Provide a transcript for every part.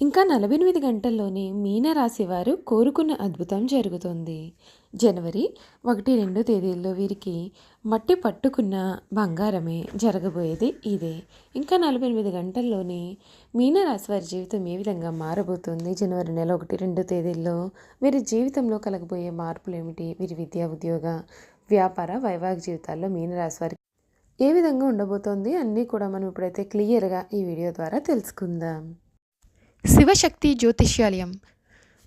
ఇంకా నలభై ఎనిమిది గంటల్లోనే మీన రాశివారు కోరుకున్న అద్భుతం జరుగుతుంది. జనవరి ఒకటి రెండు తేదీల్లో వీరికి మట్టి పట్టుకున్న బంగారమే జరగబోయేది ఇదే. ఇంకా నలభై ఎనిమిది గంటల్లోనే మీనరాశి వారి జీవితం ఏ విధంగా మారబోతుంది? జనవరి నెల ఒకటి రెండు తేదీల్లో వీరి జీవితంలో కలగబోయే మార్పులు ఏమిటి వీరి విద్యా ఉద్యోగ వ్యాపార వైవాహిక జీవితాల్లో మీనరాశి వారికి ఏ విధంగా ఉండబోతోంది? అన్నీ కూడా మనం ఇప్పుడైతే క్లియర్గా ఈ వీడియో ద్వారా తెలుసుకుందాం. శివశక్తి జ్యోతిష్యాలయం.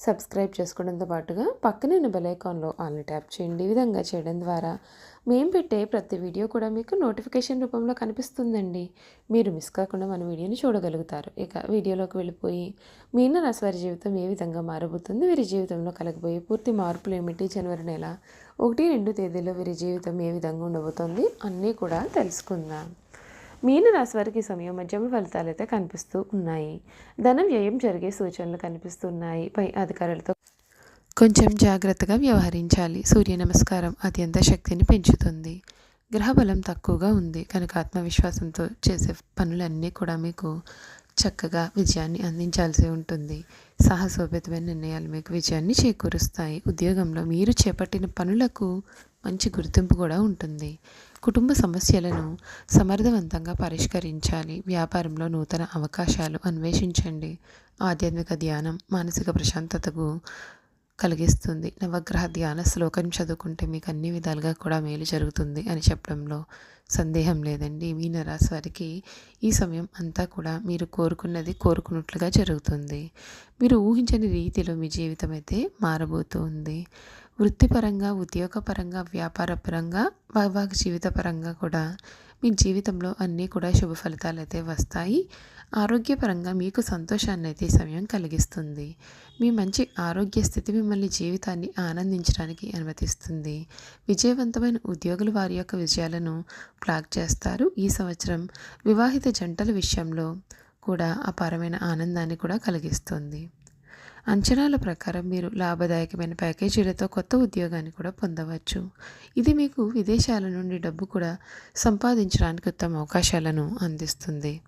సబ్స్క్రైబ్ చేసుకోవడంతో పాటుగా పక్కనే ఉన్న బెల్ ఐకాన్లో ఆల్ని ట్యాప్ చేయండి. ఈ విధంగా చేయడం ద్వారా మేము పెట్టే ప్రతి వీడియో కూడా మీకు నోటిఫికేషన్ రూపంలో కనిపిస్తుందండి. మీరు మిస్ కాకుండా మన వీడియోని చూడగలుగుతారు. ఇక వీడియోలోకి వెళ్ళిపోయి మీన రాశివారి జీవితం ఏ విధంగా మారబోతుంది? వీరి జీవితంలో కలగబోయే పూర్తి మార్పులు ఏమిటి? జనవరి నెల ఒకటి రెండు తేదీలో వీరి జీవితం ఏ విధంగా ఉండబోతోంది? అన్నీ కూడా తెలుసుకుందాం. మీనరాశి వారికి ఈ సమయం మధ్యమ ఫలితాలు అయితే కనిపిస్తూ ఉన్నాయి. ధనం వ్యయం జరిగే సూచనలు కనిపిస్తున్నాయి. పై అధికారులతో కొంచెం జాగ్రత్తగా వ్యవహరించాలి. సూర్య నమస్కారం అత్యంత శక్తిని పెంచుతుంది. గ్రహబలం తక్కువగా ఉంది. కనుక ఆత్మవిశ్వాసంతో చేసే పనులన్నీ కూడా మీకు చక్కగా విజయాన్ని అందించాల్సి ఉంటుంది. సాహసోపేతమైన నిర్ణయాలు మీకు విజయాన్ని చేకూరుస్తాయి. ఉద్యోగంలో మీరు చేపట్టిన పనులకు మంచి గుర్తింపు కూడా ఉంటుంది. కుటుంబ సమస్యలను సమర్థవంతంగా పరిష్కరించాలి. వ్యాపారంలో నూతన అవకాశాలు అన్వేషించండి. ఆధ్యాత్మిక ధ్యానం మానసిక ప్రశాంతతకు కలిగిస్తుంది. నవగ్రహ ధ్యాన శ్లోకం చదువుకుంటే మీకు అన్ని విధాలుగా కూడా మేలు జరుగుతుంది అని చెప్పడంలో సందేహం లేదండి. మీ నరాశి వారికి ఈ సమయం అంతా కూడా మీరు కోరుకున్నది కోరుకున్నట్లుగా జరుగుతుంది. మీరు ఊహించని రీతిలో మీ జీవితం అయితే మారబోతుంది. వృత్తిపరంగా ఉద్యోగపరంగా వ్యాపారపరంగా వైవాహిక జీవితపరంగా కూడా మీ జీవితంలో అన్నీ కూడా శుభ ఫలితాలు అయితే వస్తాయి. ఆరోగ్యపరంగా మీకు సంతోషాన్ని అయితే సమయం కలిగిస్తుంది. మీ మంచి ఆరోగ్య స్థితి మిమ్మల్ని జీవితాన్ని ఆనందించడానికి అనుమతిస్తుంది. విజయవంతమైన ఉద్యోగులు వారి యొక్క విజయాలను ప్లాగ్ చేస్తారు. ఈ సంవత్సరం వివాహిత జంటల విషయంలో కూడా అపారమైన ఆనందాన్ని కూడా కలిగిస్తుంది. అంచనాల ప్రకారం మీరు లాభదాయకమైన ప్యాకేజీలతో కొత్త ఉద్యోగాన్ని కూడా పొందవచ్చు. ఇది మీకు విదేశాల నుండి డబ్బు కూడా సంపాదించడానికి ఉత్తమ అవకాశాలను అందిస్తుంది.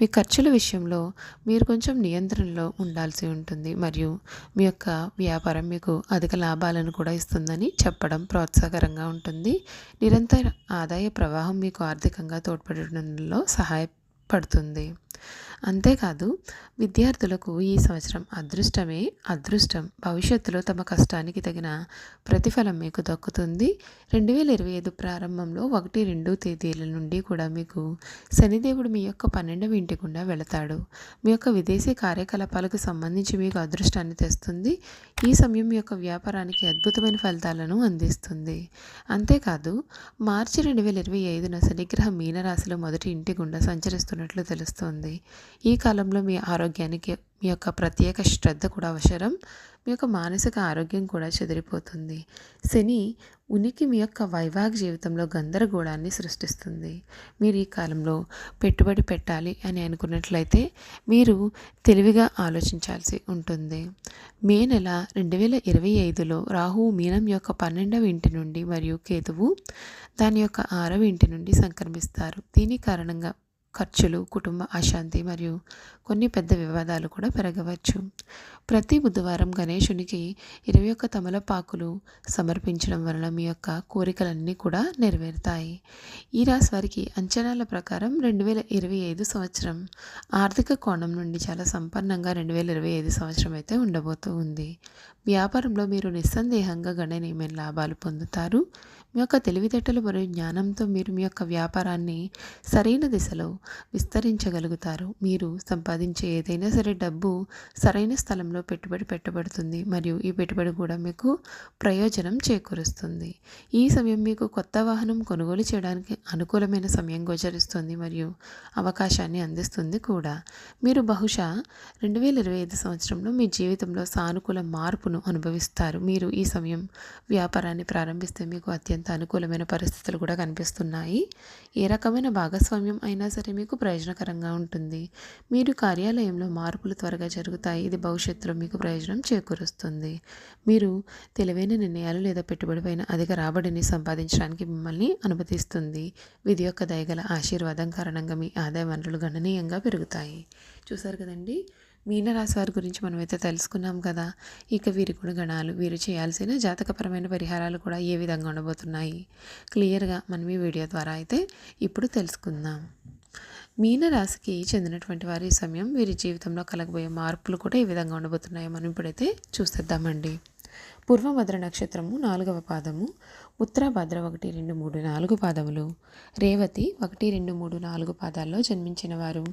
మీ ఖర్చుల విషయంలో మీరు కొంచెం నియంత్రణలో ఉండాల్సి ఉంటుంది. మరియు మీ యొక్క వ్యాపారం మీకు అధిక లాభాలను కూడా ఇస్తుందని చెప్పడం ప్రోత్సాహకరంగా ఉంటుంది. నిరంతర ఆదాయ ప్రవాహం మీకు ఆర్థికంగా తోడ్పడడంలో సహాయపడుతుంది. అంతేకాదు విద్యార్థులకు ఈ సంవత్సరం అదృష్టమే అదృష్టం. భవిష్యత్తులో తమ కష్టానికి తగిన ప్రతిఫలం మీకు దక్కుతుంది. రెండు వేల ఇరవై ఐదు ప్రారంభంలో ఒకటి రెండు తేదీల నుండి కూడా మీకు శనిదేవుడు మీ యొక్క పన్నెండవ ఇంటి గుండా వెళతాడు. మీ యొక్క విదేశీ కార్యకలాపాలకు సంబంధించి మీకు అదృష్టాన్ని తెస్తుంది. ఈ సమయం మీ యొక్క వ్యాపారానికి అద్భుతమైన ఫలితాలను అందిస్తుంది. అంతేకాదు మార్చి రెండు వేల ఇరవై ఐదున శనిగ్రహం మీనరాశిలో మొదటి ఇంటి గుండా సంచరిస్తున్నట్లు తెలుస్తోంది. ఈ కాలంలో మీ ఆరోగ్యానికి మీ యొక్క ప్రత్యేక శ్రద్ధ కూడా అవసరం. మీ యొక్క మానసిక ఆరోగ్యం కూడా చెదిరిపోతుంది. శని ఉనికి మీ యొక్క వైవాహిక జీవితంలో గందరగోళాన్ని సృష్టిస్తుంది. మీరు ఈ కాలంలో పెట్టుబడి పెట్టాలి అని అనుకున్నట్లయితే మీరు తెలివిగా ఆలోచించాల్సి ఉంటుంది. మే నెల రెండు వేల ఇరవై ఐదులో రాహువు మీనం యొక్క పన్నెండవ ఇంటి నుండి మరియు కేతువు దాని యొక్క ఆరవ ఇంటి నుండి సంక్రమిస్తారు. దీని కారణంగా ఖర్చులు కుటుంబ అశాంతి మరియు కొన్ని పెద్ద వివాదాలు కూడా పెరగవచ్చు. ప్రతి బుధవారం గణేశునికి ఇరవై ఒక్క తమలపాకులు సమర్పించడం వలన మీ యొక్క కోరికలన్నీ కూడా నెరవేరుతాయి. ఈ రాశి వారికి అంచనాల ప్రకారం రెండు వేల ఇరవై ఐదు సంవత్సరం ఆర్థిక కోణం నుండి చాలా సంపన్నంగా రెండు వేల ఇరవై ఐదు సంవత్సరం అయితే ఉండబోతూ ఉంది. వ్యాపారంలో మీరు నిస్సందేహంగా గణనీయమైన లాభాలు పొందుతారు. మీ యొక్క తెలివితేటలు మరియు జ్ఞానంతో మీరు మీ యొక్క వ్యాపారాన్ని సరైన దిశలో విస్తరించగలుగుతారు. మీరు సంపాదించే ఏదైనా సరే డబ్బు సరైన స్థలంలో పెట్టుబడి పెట్టబడుతుంది. మరియు ఈ పెట్టుబడి కూడా మీకు ప్రయోజనం చేకూరుస్తుంది. ఈ సమయం మీకు కొత్త వాహనం కొనుగోలు చేయడానికి అనుకూలమైన సమయం గోచరిస్తుంది మరియు అవకాశాన్ని అందిస్తుంది కూడా. మీరు బహుశా రెండు వేల ఇరవై ఐదు సంవత్సరంలో మీ జీవితంలో సానుకూల మార్పును అనుభవిస్తారు. మీరు ఈ సమయం వ్యాపారాన్ని ప్రారంభిస్తే మీకు అత్యంత అనుకూలమైన పరిస్థితులు కూడా కనిపిస్తున్నాయి. ఏ రకమైన భాగస్వామ్యం అయినా సరే మీకు ప్రయోజనకరంగా ఉంటుంది. మీరు కార్యాలయంలో మార్పులు త్వరగా జరుగుతాయి. ఇది భవిష్యత్తులో మీకు ప్రయోజనం చేకూరుస్తుంది. మీరు తెలివైన నిర్ణయాలు లేదా పెట్టుబడి పైన అధిక రాబడిని సంపాదించడానికి మిమ్మల్ని అనుమతిస్తుంది. విధి యొక్క దయగల ఆశీర్వాదం కారణంగా మీ ఆదాయ వనరులు గణనీయంగా పెరుగుతాయి. చూసారు కదండి? మీనరాశి వారి గురించి మనమైతే తెలుసుకున్నాం కదా. ఇక వీరి గుణగణాలు వీరు చేయాల్సిన జాతకపరమైన పరిహారాలు కూడా ఏ విధంగా ఉండబోతున్నాయి? క్లియర్గా మనం ఈ వీడియో ద్వారా అయితే ఇప్పుడు తెలుసుకుందాం. మీనరాశికి చెందినటువంటి వారి సమయం వీరి జీవితంలో కలగబోయే మార్పులు కూడా ఏ విధంగా ఉండబోతున్నాయో మనం ఇప్పుడైతే చూసేద్దామండి. పూర్వభద్ర నక్షత్రము నాలుగవ పాదము ఉత్తరాభద్ర ఒకటి రెండు మూడు నాలుగు పాదములు రేవతి ఒకటి రెండు మూడు నాలుగు పాదాల్లో జన్మించిన వారు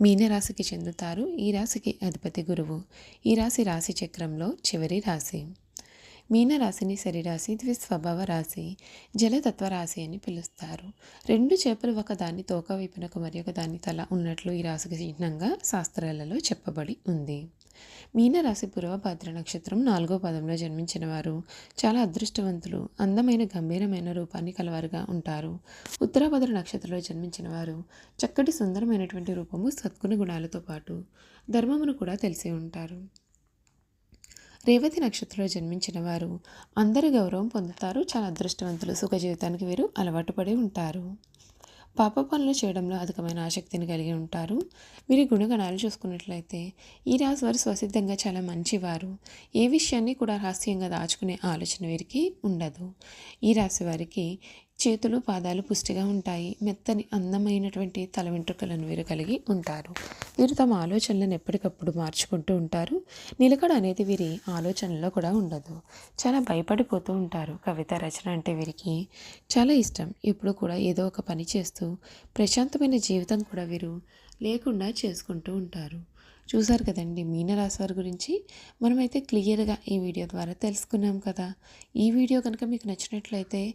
మీనరాశికి చెందుతారు. ఈ రాశికి అధిపతి గురువు. ఈ రాశి రాశి చక్రంలో చివరి రాశి. మీనరాశిని శరీరాశి ద్విస్వభావ రాశి జలతత్వ రాశి అని పిలుస్తారు. రెండు చేపలు ఒకదాని తోక వైపునకు మరి ఒక తల ఉన్నట్లు ఈ రాశికి చిహ్నంగా శాస్త్రాలలో చెప్పబడి ఉంది. మీనరాశి పూర్వభద్ర నక్షత్రం నాలుగో పదంలో జన్మించిన వారు చాలా అదృష్టవంతులు అందమైన గంభీరమైన రూపాన్ని కలవారుగా ఉంటారు. ఉత్తరాభద్ర నక్షత్రంలో జన్మించిన వారు చక్కటి సుందరమైనటువంటి రూపము సద్గుణ గుణాలతో పాటు ధర్మమును కూడా తెలిసి ఉంటారు. రేవతి నక్షత్రంలో జన్మించిన వారు అందరి గౌరవం పొందుతారు చాలా అదృష్టవంతులు సుఖ జీవితానికి వీరు అలవాటు పడి ఉంటారు. పాప పనులు చేయడంలో అధికమైన ఆసక్తిని కలిగి ఉంటారు. వీరి గుణగణాలు చూసుకున్నట్లయితే ఈ రాశి వారు స్వసిద్ధంగా చాలా మంచివారు. ఏ విషయాన్ని కూడా రహస్యంగా దాచుకునే ఆలోచన వీరికి ఉండదు. ఈ రాశి వారికి చేతులు పాదాలు పుష్టిగా ఉంటాయి. మెత్తని అందమైనటువంటి తల వెంట్రుకలను వీరు కలిగి ఉంటారు. వీరు తమ ఆలోచనలను ఎప్పటికప్పుడు మార్చుకుంటూ ఉంటారు. నిలకడ అనేది వీరి ఆలోచనలో కూడా ఉండదు. చాలా భయపడిపోతూ ఉంటారు. కవిత రచన అంటే వీరికి చాలా ఇష్టం. ఎప్పుడు కూడా ఏదో ఒక పని చేస్తూ ప్రశాంతమైన జీవితం కూడా వీరు లేకుండా చేసుకుంటూ ఉంటారు. చూసారు కదండి మీనరాశి వారి గురించి. మనమైతే క్లియర్గా ఈ వీడియో ద్వారా తెలుసుకున్నాం కదా. ఈ వీడియో కనుక మీకు నచ్చినట్లయితే